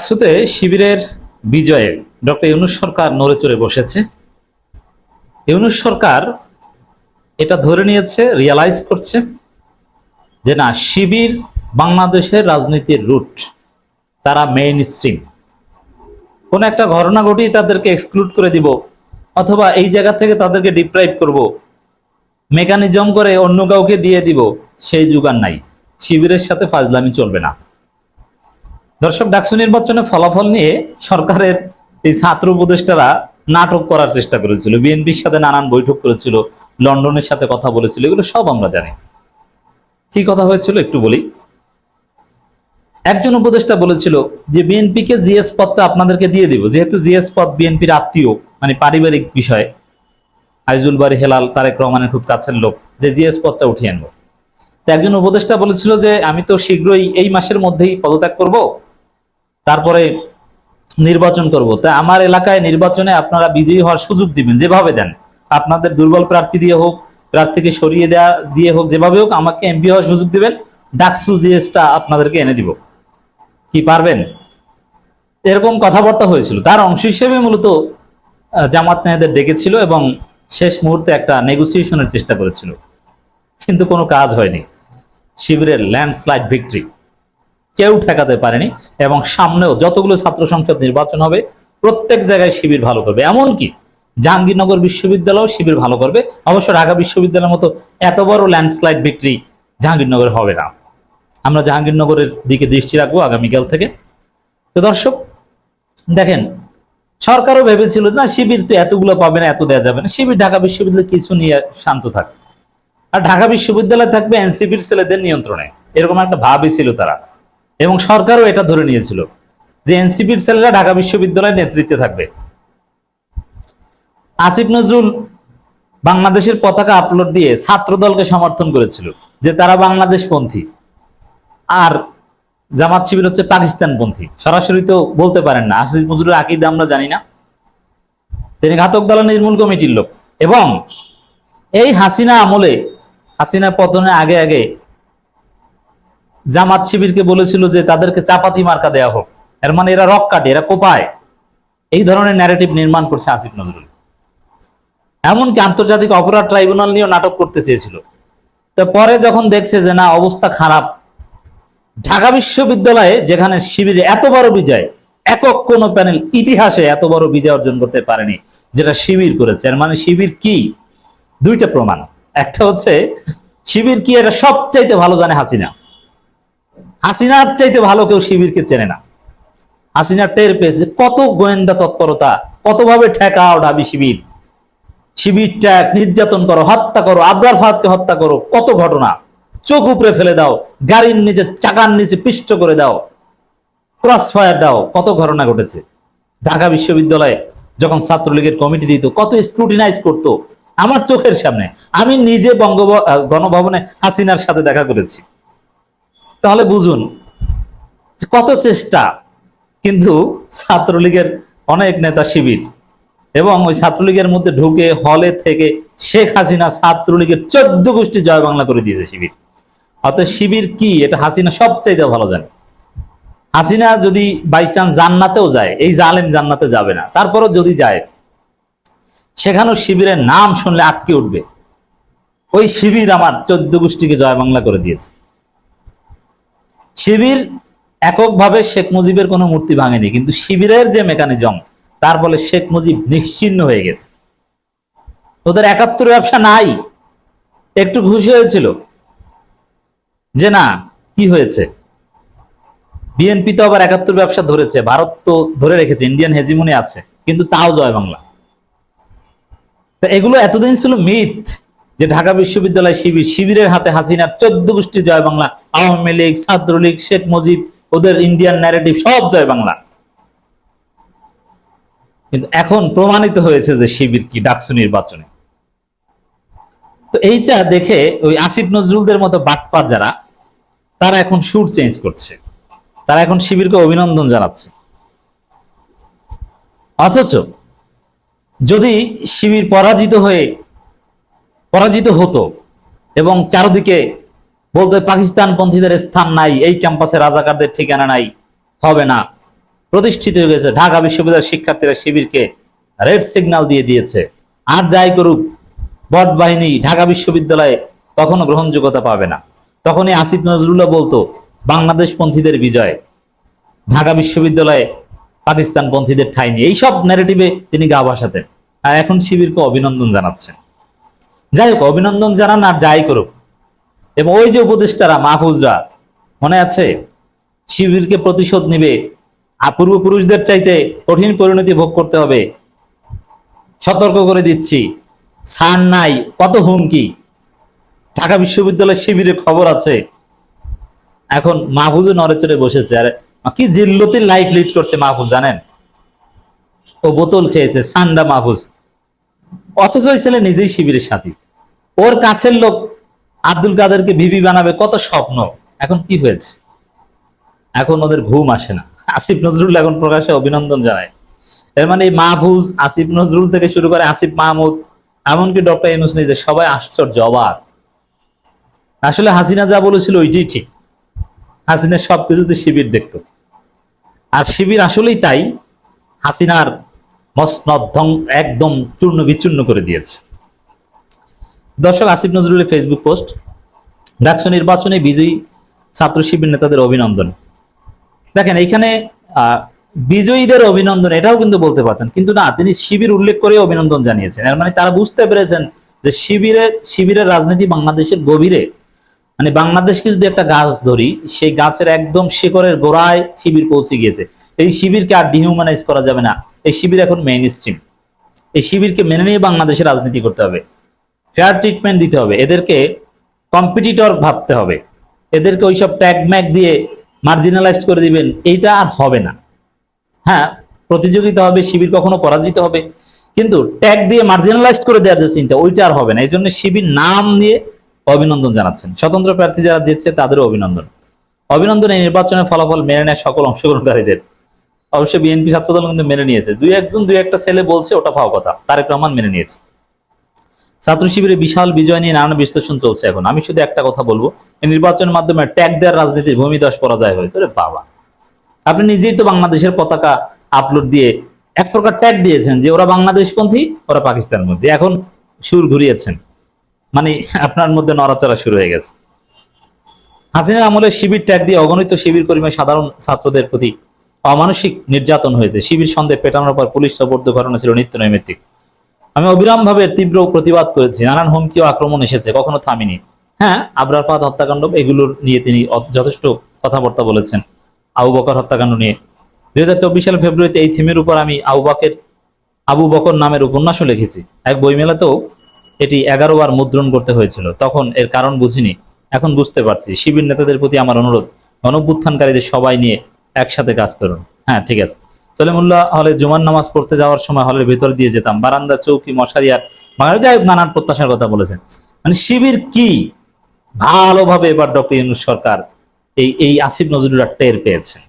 ডাকসুতে শিবিরের বিজয়ে ডক্টর ইউনুস সরকার নড়ে চড়ে বসেছে। ইউনুস সরকার এটা ধরে নিয়েছে রিয়ালাইজ করছে যে না, শিবির বাংলাদেশের রাজনীতির রুট তারা মেইন স্ট্রিম কোন একটা ঘটনা ঘটিয়ে তাদেরকে এক্সক্লুড করে দিব, অথবা এই জায়গা থেকে তাদেরকে ডিপ্রাইভ করব মেকানিজম করে অন্য কাউকে দিয়ে দিব, সেই যুগার নাই। শিবিরের সাথে ফাজলামি চলবে না। দর্শক, ডাকসু নির্বাচনে ফলাফল নিয়ে সরকারের এই ছাত্র উপদেষ্টারা নাটক করার চেষ্টা করেছিল। বিএনপির সাথে নানান বৈঠক করেছিল, লন্ডনের সাথে কথা বলেছিল, এগুলো সব আমরা জানি। কি কথা হয়েছিল একটু বলি। একজন উপদেষ্টা বলেছিল যে, বিএনপিকে জিএস পদটা আপনাদেরকে দিয়ে দিব। যেহেতু জিএস পদ বিএনপির আত্মীয় মানে পারিবারিক বিষয়, আইজুল বাড়ি হেলাল, তারেক রহমানের খুব কাছের লোক, যে জিএস পদটা উঠিয়ে আনব। একজন উপদেষ্টা বলেছিল যে, আমি তো শীঘ্রই এই মাসের মধ্যেই পদত্যাগ করব। তারপরে নির্বাচন করব। তা আমার এলাকায় নির্বাচনে আপনারা বিজয়ী হওয়ার সুযোগ দিবেন, যেভাবে দেন। আপনাদের দুর্বল প্রার্থী দিয়ে হোক, প্রার্থীকে সরিয়ে দেওয়া দিয়ে হোক, যেভাবে হোক, আমাকে এমপি হওয়ার সুযোগ দিবেন। ডাকসু জিএসটা আপনাদেরকে এনে দিব। কি পারবেন? এরকম কথাবার্তা হয়েছিল। তার অংশ হিসেবে মূলত জামাত নেহাদের ডেকেছিল এবং শেষ মুহূর্তে একটা নেগোসিয়েশনের চেষ্টা করেছিল। কিন্তু কোনো কাজ হয়নি। শিবিরের ল্যান্ডস্লাইড ভিক্টরি কেউ ঠেকাতে পারেনি এবং সামনেও যতগুলো ছাত্র সংসদ নির্বাচন হবে, প্রত্যেক জায়গায় শিবির ভালো করবে। এমনকি জাহাঙ্গীরনগর বিশ্ববিদ্যালয় শিবির ভালো করবে। অবশ্য ঢাকা বিশ্ববিদ্যালয়ের মতো এত বড় ল্যান্ডস্লাইড ভিক্টরি জাহাঙ্গীরনগরে হবে না। আমরা জাহাঙ্গীরনগরের দিকে দৃষ্টি রাখব আগামীকাল থেকে। তো দর্শক, দেখেন, সরকারও ভেবেছিল না, শিবির তো এতগুলো পাবে না, এত দেওয়া যাবে না। শিবির ঢাকা বিশ্ববিদ্যালয় কিছু নিয়ে শান্ত থাকবে আর ঢাকা বিশ্ববিদ্যালয় থাকবে এনসিপির ছেলেদের নিয়ন্ত্রণে। এরকম একটা ভাবই ছিল তারা। এবং সরকারও এটা ধরে নিয়েছিল যে এনসিপির ছেলেরা ঢাকা বিশ্ববিদ্যালয়ের নেতৃত্বে থাকবে। আসিফ নজরুল বাংলাদেশের পতাকা আপলোড দিয়ে ছাত্র দলকে সমর্থন করেছিল যে তারা বাংলাদেশ পন্থী আর জামাত শিবির হচ্ছে পাকিস্তান পন্থী সরাসরি তো বলতে পারেন না। আসিফ নজরুল আকিদা আমরা জানি না। তিনি ঘাতক দল নির্মূল কমিটির লোক। এবং এই হাসিনা আমলে, হাসিনা পতনের আগে আগে জামাত শিবিরকে বলেছিল যে তাদেরকে চাপাতি মার্কা দেয়া হোক। এর মানে এরা রক কাটে, এরা কোপায়। এই ধরনের ন্যারেটিভ নির্মাণ করছে আসিফ নজরুল। এমনকি আন্তর্জাতিক অপরাধ ট্রাইব্যুনাল নিয়েও নাটক করতে চেয়েছিল। তো পরে যখন দেখছে যে না, অবস্থা খারাপ, ঢাকা বিশ্ববিদ্যালয়ে যেখানে শিবিরে এত বড় বিজয়, একক কোন প্যানেল ইতিহাসে এত বড় বিজয় অর্জন করতে পারেনি, যেটা শিবির করেছে। এর মানে শিবির কি? দুইটা প্রমাণ। একটা হচ্ছে, শিবির কি এটা সবচাইতে ভালো জানে হাসিনা। হাসিনার চাইতে ভালো কেউ শিবিরকে চেনে না। হাসিনা টের পেয়েছে কত গোয়েন্দা তৎপরতা, কতভাবে ঠেকাও ডাবি শিবির। শিবির ট্যাগ নির্যাতন করো, হত্যা করো, আবরার ফাহাদকে হত্যা করো, কত ঘটনা। চোখ উপরে ফেলে দাও, গাড়ির নিচে, চাকার নিচে পিষ্ট করে দাও। ক্রস ফায়ার দাও, কত ঘটনা ঘটেছে। ঢাকা বিশ্ববিদ্যালয়ে যখন ছাত্রলীগের কমিটি দিত, কত স্ক্রুটিনাইজ করত। আমার চোখের সামনে আমি নিজে বঙ্গ গণভবনে হাসিনার সাথে দেখা করেছি। তাহলে বুঝুন কত চেষ্টা, কিন্তু ছাত্রলীগের অনেক নেতা শিবির এবং ওই ছাত্রলীগের মধ্যে ঢুকে হলে থেকে শেখ হাসিনা ছাত্রলীগের চোদ্দ গোষ্ঠী জয় বাংলা করে দিয়েছে শিবির। অর্থাৎ শিবির কি? এটা হাসিনা সবচাইতে ভালো জানে। হাসিনা যদি বাই চান্স জান্নাতেও যায়, এই জালেম জান্নাতে যাবে না। তারপরও যদি যায়, সেখানেও শিবিরের নাম শুনলে আটকে উঠবে। ওই শিবির আমার চোদ্দ গোষ্ঠীকে জয় বাংলা করে দিয়েছে। শিবির এককভাবে শেখ মুজিবের কোনো মূর্তি ভাঙেনি, কিন্তু শিবিরের যে মেকানিজম তার ফলে শেখ মুজিব নিশ্চিন্ন হয়ে গেছে। ওদের একাত্তর ব্যবসা নাই। একটু খুশি হয়েছিল যে না, কি হয়েছে? বিএনপি তো আবার একাত্তর ব্যবসা ধরেছে, ভারত তো ধরে রেখেছে ইন্ডিয়ান হেজিমনি আছে, কিন্তু তাও জয় বাংলা। তা এগুলো এতদিন ছিল মিথ। যে ঢাকা বিশ্ববিদ্যালয় শিবির, শিবিরের হাতে হাসিনার চোদ্দ গোষ্ঠী জয় বাংলা, আওয়ামী লীগ, ছাত্রলীগ, শেখ মুজিব, ওদের ইন্ডিয়ান ন্যারেটিভ সব জয় বাংলা। কিন্তু এখন প্রমাণিত হয়েছে যে শিবির কি, ডাকসু নির্বাচনে। তো এইটা দেখে ওই আসিফ নজরুলদের মতো বাটপার যারা, তারা এখন সুর চেঞ্জ করছে। তারা এখন শিবিরকে অভিনন্দন জানাচ্ছে। অথচ যদি শিবির পরাজিত হয়ে পরাজিত হতো এবং চারদিকে বলতে পাকিস্তান পন্থীদের স্থান নাই, এই ক্যাম্পাসে রাজাকারদের ঠিকানা নাই, হবে না। প্রতিষ্ঠিত হয়ে গেছে। ঢাকা বিশ্ববিদ্যালয়ের শিক্ষার্থীরা শিবিরকে রেড সিগন্যাল দিয়ে দিয়েছে। আর যাই করুক, বট বাহিনী ঢাকা বিশ্ববিদ্যালয়ে কখনো গ্রহণযোগ্যতা পাবে না। তখনই আসিফ নজরুল্লাহ বলতো বাংলাদেশ পন্থীদের বিজয়। ঢাকা বিশ্ববিদ্যালয়ে পাকিস্তান পন্থীদের ঠাই নিয়ে এইসব ন্যারেটিভে তিনি গা ভাসাতেন। আর এখন শিবিরকে অভিনন্দন জানাচ্ছেন। যাই হোক, অভিনন্দন জানান আর যাই করুক। এবং ওই যে উপদেষ্টারা, মাহফুজরা, মনে আছে? শিবিরকে প্রতিশোধ নিবে। আর পূর্বপুরুষদের চাইতে কঠিন পরিণতি ভোগ করতে হবে। সতর্ক করে দিচ্ছি। সার নাই, কত হুমকি? ঢাকা বিশ্ববিদ্যালয় শিবিরের খবর আছে। এখন মাহফুজও নড়েচড়ে বসেছে। আর কি জিল্লতির লাইফ লিড করছে মাহফুজ, জানেন? ও বোতল খেয়েছে, সান্ডা মাহফুজ। অথচ ওই ছেলে নিজেই শিবিরের সাথী। ওর কাছের লোক আব্দুল কাদেরকে ভিবি বানাবে, কত স্বপ্ন। এখন কি হয়েছে? এখন ওদের ঘুম আসে না। আসিফ নজরুল এখন প্রকাশে অভিনন্দন জানায়। এর মানে এই মাহফুজ আসিফ নজরুল থেকে শুরু করে আসিফ মাহমুদ, এমনকি ডক্টর ইউনুস নিজে, সবাই আশ্চর্য, অবাক। আসলে হাসিনা যা বলেছিল ওইটাই ঠিক। হাসিনা সবকিছুতে শিবির দেখত। আর শিবির আসলেই তাই। হাসিনার মসনদ একদম চূর্ণ বিচূর্ণ করে দিয়েছে। দর্শক, আসিফ নজরুলের ফেসবুক পোস্ট ডাকসু নির্বাচনে বিজয়ী ছাত্র শিবির নেতাদের অভিনন্দন। দেখেন এইখানে বিজয়ীদের অভিনন্দন, এটাও কিন্তু বলতে পারতেন, কিন্তু না, তিনি শিবির উল্লেখ করে অভিনন্দন জানিয়েছেন। মানে তারা বুঝতে পেরেছেন যে শিবিরে, শিবিরের রাজনীতি বাংলাদেশের গভীরে মানে বাংলাদেশকে যদি একটা গাছ ধরি, সেই গাছের একদম শিকড়ের গোড়ায় শিবির পৌঁছে গিয়েছে। এই শিবিরকে আর ডিহিউম্যানাইজ করা যাবে না। এই শিবির এখন মেইন স্ট্রিম এই শিবিরকে মেনে নিয়ে বাংলাদেশের রাজনীতি করতে হবে। ফেয়ার ট্রিটমেন্ট দিতে হবে। এদেরকে কম্পিটিটর ভাবতে হবে। এদেরকে ওইসব ট্যাগ ম্যাগ দিয়ে মার্জিনালাইজড করে দিবেন। এইটা আর হবে না। হ্যাঁ প্রতিযোগিতা হবে, শিবির কখনো পরাজিত হবে। কিন্তু ট্যাগ দিয়ে মার্জিনালাইজড করে দেওয়ার যে চিন্তা, ওইটা আর হবে না। এই জন্য শিবির নাম দিয়ে অভিনন্দন জানাচ্ছেন। স্বতন্ত্র প্রার্থী যারা জিতছে, তাদেরও অভিনন্দন। অভিনন্দন এই নির্বাচনের ফলাফল মেনে নেয় সকল অংশগ্রহণকারীদের। অবশ্য বিএনপি ছাত্রদল কিন্তু মেনে নিয়েছে। দুই একজন, দুই একটা ছেলে বলছে, ওটা পাওয়া কথা। তারেক রহমান মেনে নিয়েছে। ছাত্র শিবিরে বিশাল বিজয় নিয়ে নানান বিশ্লেষণ চলছে এখন। আমি শুধু একটা কথা বলব, এই নির্বাচনের মাধ্যমে ট্যাগ দেওয়ার রাজনীতির ভূমিদশ পরাজয় হয়েছে। ওরে বাবা। আপনি নিজেই তো বাংলাদেশের পতাকা আপলোড দিয়ে এক প্রকার ট্যাগ দিয়েছেন যে ওরা বাংলাদেশপন্থী, ওরা পাকিস্তানপন্থী। এখন সুর ঘুরিয়েছেন। মানে আপনার মধ্যে নড়াচড়া শুরু হয়ে গেছে। হাসিনার আমলে শিবির ট্যাগ দিয়ে অগণিত শিবির কর্মী সাধারণ ছাত্রদের প্রতি অমানসিক নির্যাতন হয়েছে। শিবির সন্দেহ পেটানোর পর পুলিশ সবর্দ ঘটনা ছিল নিত্য নৈমিত্তিক। আমি অবিরাম ভাবে তীব্র প্রতিবাদ করেছি। নানান হুমকি ও আক্রমণ এসেছে, কখনো থামিনি। হ্যাঁ আবরার ফাদ হত্যাকাণ্ড এগুলোর নিয়ে তিনি যথেষ্ট কথাবার্তা বলেছেন, আবু বকর হত্যাকাণ্ড নিয়ে। দুই হাজার চব্বিশ সালের ফেব্রুয়ারিতে এই থিমের উপর আমি আবু বাকের আবু বকর নামের উপন্যাসও লিখেছি। এক বইমেলাতেও এটি এগারো বার মুদ্রণ করতে হয়েছিল। তখন এর কারণ বুঝিনি। এখন বুঝতে পারছি। শিবির নেতাদের প্রতি আমার অনুরোধ, গণভ্যুত্থানকারীদের সবাই নিয়ে একসাথে কাজ করুন। হ্যাঁ ঠিক আছে। সলিমুল্লাহ হলে জুমার নামাজ পড়তে যাওয়ার সময় হলের ভেতর দিয়ে যেতাম। বারান্দা, চৌকি, মশারি আর বাঙালি যাই নানান প্রত্যাশার কথা বলেছেন। মানে শিবির কি? ভালোভাবে এবার ডক্টর ইউনুস সরকার এই এই আসিফ নজরুল্লাহ টের পেয়েছেন